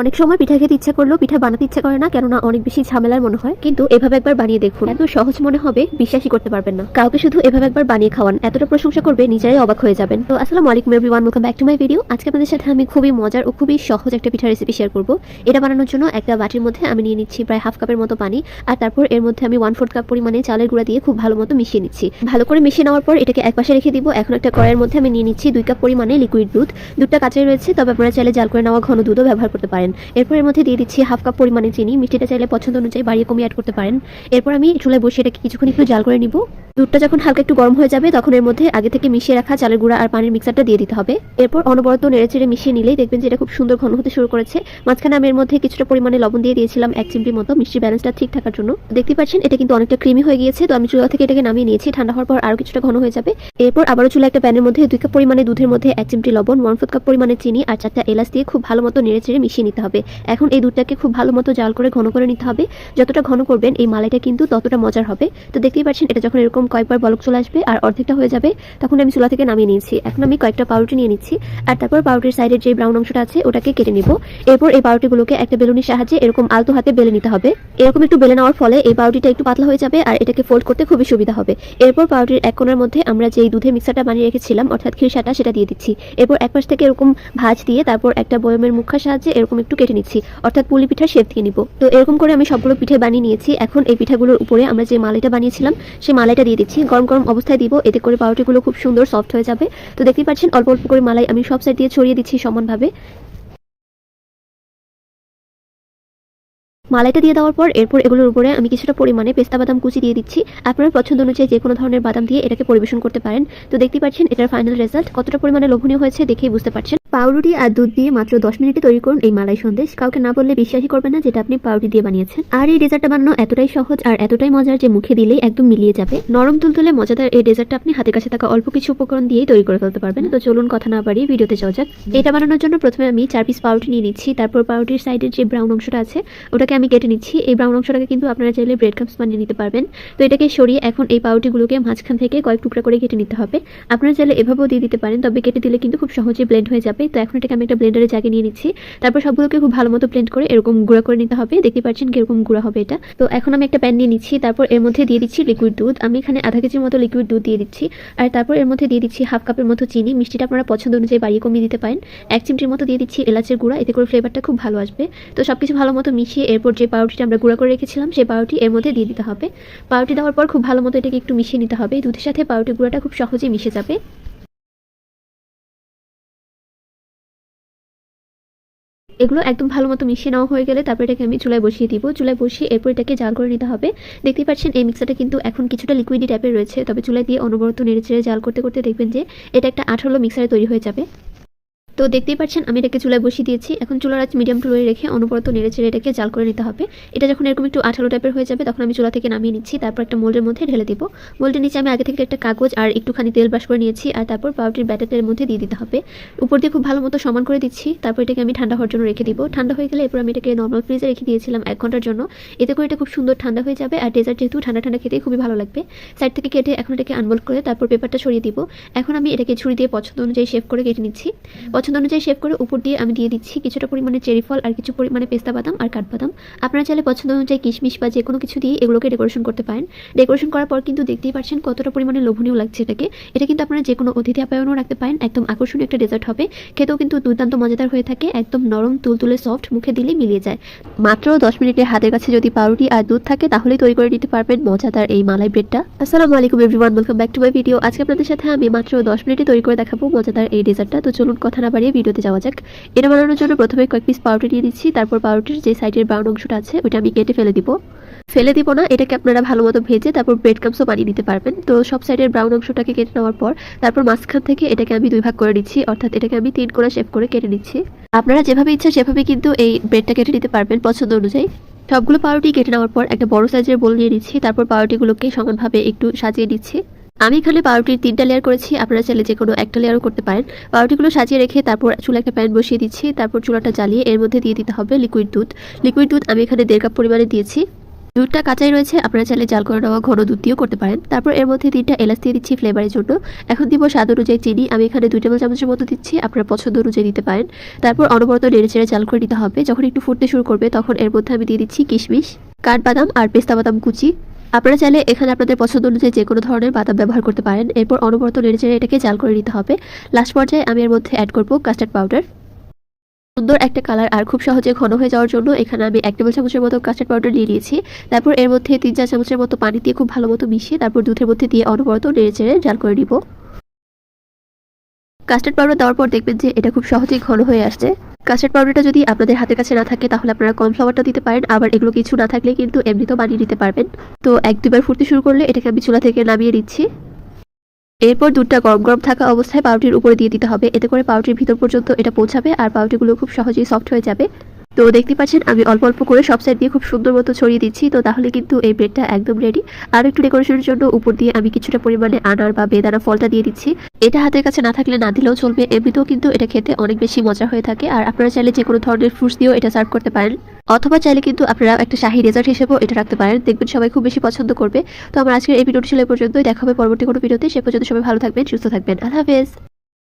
অনেক সময় পিঠা খেতে ইচ্ছা করলেও পিঠা বানাতে ইচ্ছা করে না, কেননা অনেক বেশি ঝামেলার মনে হয়। কিন্তু এভাবে একবার বানিয়ে দেখুন। এত সহজ মনে হবে, বিশ্বাসই করতে পারবেন না। কাউকে শুধু এভাবে একবার বানিয়ে খাওয়ান, এতটা প্রশংসা করবে, নিজেরাই অবাক হয়ে যাবেন। তো আসসালামু আলাইকুম everyone welcome back to my video আজকে আপনাদের সাথে আমি খুবই মজার ও খুবই সহজ একটা পিঠা রেসিপি শেয়ার করব। এটা বানানোর জন্য একটা বাটির মধ্যে আমি নিয়ে নিচ্ছি প্রায় হাফ কাপের মতো পানি, আর তারপর এর মধ্যে আমি ওয়ান ফোর্থ কাপ পরিমাণে চালের গুঁড়া দিয়ে খুব ভালো মতো মিশিয়ে নিচ্ছি। ভালো করে মিশিয়ে নেওয়ার পর এটাকে একপাশে রেখে দিব। এখন একটা কড়াইয়ের মধ্যে আমি নিয়ে নিচ্ছি দুই কাপ পরিমাণে লিকুইড দুধ। দুধটা কাঁচাই রয়েছে, তবে আপনারা চাইলে জাল করে নেওয়া ঘন দুধও ব্যবহার করতে পারেন। এরপর এর মধ্যে দিয়ে দিচ্ছি হাফ কাপ পরিমাণে চিনি। মিষ্টিটা চাইলে পছন্দ অনুযায়ী বাড়িয়ে কমিয়ে অ্যাড করতে পারেন। এরপর আমি চুলায় বসে এটাকে কিছুক্ষণ একটু জাল করে নিব। দুধটা যখন হালকা একটু গরম হয়ে যাবে, তখন এর মধ্যে আগে থেকে মিশিয়ে রাখা চালের গুঁড়া আর পানির মিক্সারটা দিয়ে দিতে হবে। এরপর অনবরত নেড়েচেড়ে মিশিয়ে নিলেই দেখবেন যে এটা খুব সুন্দর ঘন হতে শুরু করেছে। মাঝখানে আমি এর মধ্যে কিছুটা পরিমাণে লবণ দিয়ে দিয়েছিলাম এক চিমটি মতো। মিষ্টি ব্যালেন্সটা ঠিক থাকার জন্য। দেখতে পাচ্ছেন, এটা কিন্তু অনেকটা ক্রিমি হয়ে গিয়েছে। তো আমি চুলা থেকে এটাকে নামিয়ে নিয়েছি। ঠান্ডা হওয়ার পর আরও কিছুটা ঘন হয়ে যাবে। এরপর আবারও চুলা একটা প্যানের মধ্যে দুই কাপ পরিমাণে দুধের মধ্যে এক চিমটি লবণ ওয়ান ফোর্থ কাপ পরিমাণে চিনি আর চারটা এলাচ দিয়ে খুব ভালো মতো নেড়েচেড়ে মিশিয়ে নিতে হবে। এখন এই দুধটাকে খুব ভালো মতো জাল করে ঘন করে নিতে হবে। যতটা ঘন করবেন, এই মালাইটা কিন্তু ততটা মজার হবে। তো দেখতেই পাচ্ছেন, এটা যখন এরকম কয়েকবার বলক চলে আসবে আর অর্ধেকটা হয়ে যাবে, তখন আমি চুলা থেকে নামিয়ে নিয়েছি। এখন আমি কয়েকটা পাউরুটি নিয়ে নিচ্ছি আর তারপর পাউরুটির সাইডের যে ব্রাউন অংশটা আছে, ওটাকে কেটে নিব। এরপর এই পাউরুটিগুলোকে একটা বেলুনির সাহায্যে এরকম আলতো হাতে বেলে নিতে হবে। এরকম একটু বেলে নেওয়ার ফলে এই পাউরুটিটা একটু পাতলা হয়ে যাবে আর এটাকে ফোল্ড করতে খুবই সুবিধা হবে। এরপর পাউরুটির এক কোণার মধ্যে আমরা যেই দুধের মিক্সারটা বানিয়ে রেখেছিলাম, অর্থাৎ খিরসাটা সেটা দিয়ে দিচ্ছি। এরপর এক পাশ থেকে এরকম ভাজ দিয়ে তারপর একটা বয়মের মুখার সাহায্যে এরকম একটু কেটে নিচ্ছি। অর্থাৎ পুলি পিঠার শেপ দিয়ে নিব। তো এরকম করে আমি সবগুলো পিঠে বানিয়ে নিয়েছি। এখন এই পিঠাগুলোর উপরে আমরা যে মালাইটা বানিয়েছিলাম সেই মালাইটা দিয়ে দিচ্ছি। গরম গরম অবস্থায় দিব। এতে করে পাউরুটিগুলো খুব সুন্দর সফট হয়ে যাবে। তো দেখতেই পাচ্ছেন, অল্প অল্প করে মালাই আমি সব সাইড দিয়ে ছড়িয়ে দিচ্ছি সমানভাবে। মালাইটা দিয়ে দেওয়ার পর এরপর এগুলোর উপরে আমি কিছুটা পরিমাণে পেস্তা বাদাম কুচি দিয়ে দিচ্ছি। আপনার পছন্দ অনুযায়ী যে কোনো ধরনের বাদাম দিয়ে এটাকে পরিবেশন করতে পারেন। তো দেখতে পাচ্ছেন, এটার ফাইনাল রেজাল্ট কতটা পরিমাণে লোভনীয় হয়েছে দেখেই বুঝতে পারছেন। পাউরুটি আর দুধ দিয়ে মাত্র দশ মিনিটে তৈরি করুন এই মালাই সন্দেশ। কাউকে না বললে বিশ্বাসই করবেন না যেটা আপনি পাউরুটি দিয়ে বানিয়েছেন। আর এই ডেজার্টটা বানানো এতটাই সহজ আর এতটাই মজার যে মুখে দিলেই একদম মিলিয়ে যাবে। নরম তুলতুলে মজাদার এই ডেজার্টটা আপনি হাতের কাছে থাকা অল্প কিছু উপকরণ দিয়েই তৈরি করে ফেলতে পারবেন। তো চলুন কথা না বাড়িয়ে ভিডিওতে যাওয়া যাক। এটা বানানোর জন্য প্রথমে আমি চার পিস পাউরুটি নিয়ে নিচ্ছি। তারপর পাউরুটির সাইডের যে ব্রাউন অংশটা আছে, ওটাকে আমি কেটে নিচ্ছি। এই ব্রাউন অংশটাকে কিন্তু আপনারা চাইলে ব্রেড কাপস বানিয়ে নিতে পারবেন। তো এটাকে সরিয়ে এখন এই পাউরুটিগুলোকে মাঝখান থেকে কয়েক টুকরা করে কেটে নিতে হবে। আপনারা চাইলে এভাবেও দিয়ে দিতে পারেন, তবে কেটে দিলে কিন্তু খুব সহজে ব্লেন্ড হয়ে যাবে। তো এখন এটাকে আমি একটা ব্লেন্ডারে জাগে নিয়ে নিচ্ছি। তারপর সবগুলোকে খুব ভালো মতো ব্লেন্ড করে এরকম গুঁড়া করে নিতে হবে। দেখতে পাচ্ছেন কীরকম গুঁড়া হবে এটা। তো এখন আমি একটা প্যান নিয়ে নিচ্ছি, তারপর এর মধ্যে দিয়ে দিচ্ছি লিকুইড দুধ। আমি এখানে আধা কেজির মতো লিকুইড দুধ দিয়ে দিচ্ছি। আর তারপর এর মধ্যে দিয়ে দিচ্ছি হাফ কাপের মতো চিনি। মিষ্টিটা আপনারা পছন্দ অনুযায়ী বাড়িয়ে কমিয়ে দিতে পারেন। এক চিমটির মতো দিয়ে দিচ্ছি এলাচের গুঁড়া। এতে করে ফ্লেভারটা খুব ভালো আসবে। তো সবকিছু ভালো মতো মিশিয়ে এরপর যে পাউরুটিটা আমরা গুঁড়া করে রেখেছিলাম, সেই পাউরুটি এর মধ্যে দিয়ে দিতে হবে। পাউরুটি দেওয়ার পর খুব ভালো মতো এটাকে একটু মিশিয়ে নিতে হবে। দুধের সাথে পাউরুটি গুঁড়াটা খুব সহজেই মিশে যাবে। এগুলো একদম ভালো মতো মিশিয়ে নেওয়া হয়ে গেলে তারপর এটাকে আমি চুলায় বসিয়ে দিব। চুলায় বসিয়ে এরপর এটাকে জাল করে নিতে হবে। দেখতে পাচ্ছেন, এই মিক্সারটা কিন্তু এখন কিছুটা লিকুইডি টাইপের রয়েছে। তবে চুলায় দিয়ে অনবরত নেড়ে চেড়ে জাল করতে করতে দেখবেন যে এটা একটা আঠারো মিক্সারে তৈরি হয়ে যাবে। তো দেখতেই পাচ্ছেন, আমি এটাকে চুলায় বসিয়ে দিয়েছি। এখন চুলার আজ মিডিয়াম টু রেখে অনবরত নেড়ে চেড়ে এটাকে জাল করে নিতে হবে। এটা যখন এরকম একটু আঠালো টাইপের হয়ে যাবে, তখন আমি চুলা থেকে নামিয়ে নিচ্ছি, তারপর একটা মোল্ডের মধ্যে ঢেলে দিব। মোল্ডের নিচে আমি আগে থেকে একটা কাগজ আর একটুখানি তেল ব্রাশ করে নিয়েছি, আর তারপর পাউরুটির ব্যাটারটার মধ্যে দিয়ে দিতে হবে। উপর দিয়ে খুব ভালো মতো সমান করে দিচ্ছি, তারপর এটাকে আমি ঠান্ডা হওয়ার জন্য রেখে দিব। ঠান্ডা হয়ে গেলে এরপর আমি এটাকে নর্মাল ফ্রিজে রেখে দিয়েছিলাম এক ঘণ্টার জন্য। এতে করে এটা খুব সুন্দর ঠান্ডা হয়ে যাবে, আর ডেজার্ট যেহেতু ঠান্ডা ঠান্ডা খেতে খুবই ভালো লাগবে। সাইড থেকে কেটে এখন এটাকে আনবোল্ড করে তারপর পেপারটা সরিয়ে দিব। এখন আমি এটাকে ছুরি দিয়ে পছন্দ অনুযায়ী শেপ করে কেটে নিচ্ছি। পছন্দ অনুযায়ী শেপ করে উপর দিয়ে আমি দিয়ে দিচ্ছি কিছুটা পরিমাণে চেরি ফল আর কিছু পরিমাণে পেস্তা বাদাম আর কাঠবাদাম। আপনারা চাইলে পছন্দ অনুযায়ী কিশমিশ বা যে কোনো কিছু দিয়ে এগুলোকে ডেকোরেশন করতে পারেন। ডেকোরেশন করার পর কিন্তু দেখতেই পাচ্ছেন কতটা পরিমাণে লোভনীয় লাগছে এটাকে। এটা কিন্তু আপনারা যে কোনো অতিথি আপ্যায়নও রাখতে পারেন। একদম আকর্ষণীয় একটা ডেজার্ট হবে। খেতেও কিন্তু দুর্দান্ত মজাদার হয়ে থাকে। একদম নরম, তুলতুলে সফট মুখে দিলে মিলিয়ে যায়। মাত্র দশ মিনিটে হাতের কাছে যদি পাউরুটি আর দুধ থাকে, তাহলেই তৈরি করে নিতে পারবেন মজাদার এই মালাই ব্রেডটা আসসালামু আলাইকুম everyone welcome back to my video আজকে আপনাদের সাথে আমি মাত্র দশ মিনিটে তৈরি করে দেখাবো মজাদার এই ডেজার্টটা তো চলুন কথা না বাড়িয়ে ভিডিওতে যাওয়া যাক। এটা বানানোর জন্য প্রথমে কয়েক পিস পাউরুটি দিয়ে দিচ্ছি তারপর পাউরুটির যে সাইডের ব্রাউন অংশটা আছে ওটা আমি কেটে ফেলে দিব। ফেলে দিব না, এটাকে আপনারা ভালো মতো ভেজে তারপর ব্রেড কামসও বানিয়ে দিতে পারবেন। তো সব সাইডের ব্রাউন অংশটাকে কেটে নেওয়ার পর, তারপর মাঝখান থেকে এটাকে আমি দুই ভাগ করে দিচ্ছি অর্থাৎ এটাকে আমি তিন করে শেপ করে কেটে নিচ্ছি। আপনারা যেভাবে ইচ্ছা সেভাবে কিন্তু এই ব্রেডটা কেটে নিতে পারবেন পছন্দ অনুযায়ী। সবগুলো পাউরুটি কেটে নেওয়ার পর একটা বড় সাইজের বোল নিয়ে নিচ্ছি, তারপর পাউরুটিগুলোকে সমানভাবে একটু সাজিয়ে দিচ্ছি আমি এখানে পাউরুটির তিনটা লেয়ার করেছি, আপনারা চাইলে যে কোনো একটা লেয়ারও করতে পারেন। পাউরুটিগুলো সাজিয়ে রেখে তারপর চুলা একটা প্যান বসিয়ে দিচ্ছি, তারপর চুলাটা জ্বালিয়ে এর মধ্যে দিয়ে দিতে হবে লিকুইড দুধ। লিকুইড দুধ আমি এখানে দেড় কাপ পরিমাণে দিয়েছি। দুধটা কাঁচাই রয়েছে, আপনারা চাইলে জাল করে নেওয়া ঘন দুধ দিয়েও করতে পারেন। তারপর এর মধ্যে তিনটা এলাচ দিয়ে দিচ্ছি ফ্লেভারের জন্য। এখন দিব স্বাদ অনুযায়ী চিনি, আমি এখানে দুই টেবিল চামচের মতো দিচ্ছি, আপনার পছন্দ অনুযায়ী দিতে পারেন। তারপর অনবরত নেড়ে চেড়ে জাল করে নিতে হবে। যখন একটু ফুটতে শুরু করবে, তখন এর মধ্যে আমি দিয়ে দিচ্ছি কিশমিশ, কাঠবাদাম আর পেস্তা বাদাম কুচি। আপনারা চাইলে এখানে আপনাদের পছন্দ অনুযায়ী যে কোনো ধরনের বাদাম ব্যবহার করতে পারেন। এরপর অনবরত নেড়েচেড়ে এটাকে জাল করে নিতে হবে। লাস্ট পর্যায়ে আমি এর মধ্যে অ্যাড করব কাস্টার্ড পাউডার সুন্দর একটা কালার আর খুব সহজে ঘন হয়ে যাওয়ার জন্য এখানে আমি এক টেবিল চামচের মতো কাস্টার্ড পাউডার নিয়ে নিয়েছি। তারপর এর মধ্যে তিন চার চামচের মতো পানি দিয়ে খুব ভালো মতো মিশিয়ে তারপর দুধের মধ্যে দিয়ে অনবরত নেড়েচেড়ে জাল করে নিব। কাস্টার্ড পাউডার দেওয়ার পর দেখবেন যে এটা খুব সহজেই ঘন হয়ে আসছে। কাস্টার্ড পাউডারটা যদি আপনাদের হাতের কাছে না থাকে, তাহলে আপনারা কর্নফ্লাওয়ারটা দিতে পারেন। আবার এগুলো কিছু না থাকলে কিন্তু এমনিতেও বানিয়ে নিতে পারবেন। তো এক দুবার ফুটতে শুরু করলে এটাকে আমি চুলা থেকে নামিয়ে দিচ্ছি এরপর দুধটা গরম গরম থাকা অবস্থায় পাউরুটির উপরে দিয়ে দিতে হবে। এতে করে পাউরুটির ভিতর পর্যন্ত এটা পৌঁছাবে আর পাউরুটিগুলো খুব সহজেই সফট হয়ে যাবে। তো দেখতে পাচ্ছেন, আমি অল্প অল্প করে সব সাইড দিয়ে খুব সুন্দর মতো ছড়িয়ে দিচ্ছি। তো তাহলে কিন্তু এই ব্রেডটা একদম রেডি আর একটু ডেকোরেশনের জন্য উপর দিয়ে আমি কিছুটা পরিমাণে আনার বা বেদানা ফলটা দিয়ে দিচ্ছি। এটা হাতের কাছে না থাকলে না দিলেও চলবে। এমনিতেও কিন্তু এটা খেতে অনেক বেশি মজা হয়ে থাকে। আর আপনারা চাইলে যে কোনো ধরনের ফ্রুটস দিয়েও এটা সার্ভ করতে পারেন। অথবা চাইলে কিন্তু আপনারা একটা শাহি ডেজার্ট হিসেবেও এটা রাখতে পারেন। দেখবেন সবাই খুব বেশি পছন্দ করবে। তো আমার আজকের এই ভিডিওটি ছিল পর্যন্তই। দেখা হবে পরবর্তী কোনো ভিডিওতে সে পর্যন্ত সবাই ভালো থাকবেন, সুস্থ থাকবেন। আল্লাহ হাফেজ।